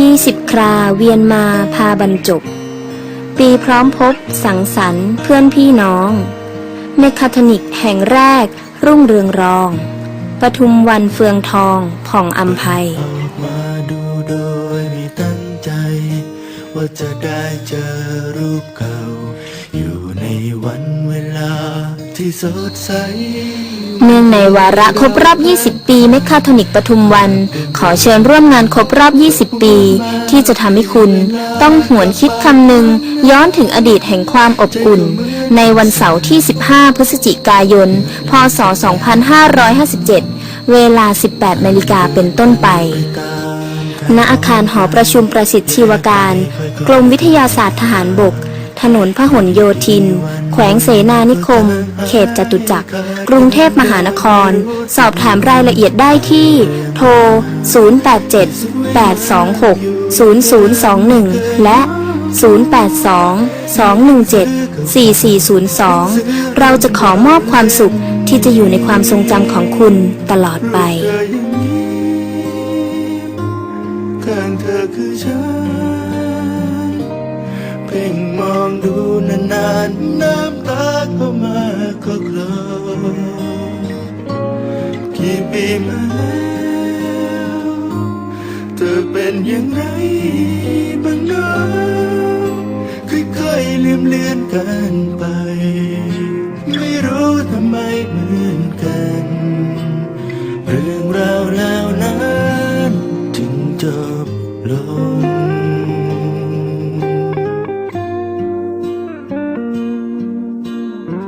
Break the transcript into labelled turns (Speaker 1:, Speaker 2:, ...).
Speaker 1: ยี่สิบคราเวียนมาพาบรรจบ ปีพร้อมพบสังสรรค์เพื่อนพี่น้องเมคาทนิกแห่งแรกรุ่งเรืองรอง ปทุมวันเฟืองทองผ่องอัมภัย
Speaker 2: มาดูโดยม่ตั้งใจ ว่าจะได้เจอรูปเก่า อยู่ในวันเวลาที่สดใส เนื่องในวาระครบรอบ 20
Speaker 1: ปีเมคาโทนิกปทุมวัน ขอเชิญร่วมงานครบรอบ 20 ปี ที่จะทำให้คุณ ต้องหวนคิดคำหนึ่งย้อนถึงอดีตแห่งความอบอุ่น ในวันเสาร์ที่ 15 พฤศจิกายน พศ 2557 เวลา 18 นาฬิกาเป็นต้นไป
Speaker 2: ณอาคารหอประชุม
Speaker 1: ประสิทธิชีวการ
Speaker 2: กรมวิทยาศาสตร์ทหารบก
Speaker 1: ถนนพหลโยธิน แขวงเสนานิคม เขตจตุจักร
Speaker 2: กรุงเทพมหานคร สอบถามรายละเอียดได้ที่ โทร
Speaker 1: 087
Speaker 2: 826 0021 และ 082
Speaker 1: 217 4402 เราจะขอมอบความสุขที่จะอยู่ในความทรงจำของคุณตลอดไป
Speaker 2: ข้างเธอคือฉัน พ่งมองดูนานๆน้ำตาก็มาก็คลอกี่ปีมาแล้วเธอเป็นอย่างไรบ้างเนะค่อยๆลืมเลือนกันไป ไม่รู้ทำไมเหมือนกัน เรื่องราวแล้วนั้นถึงจบลง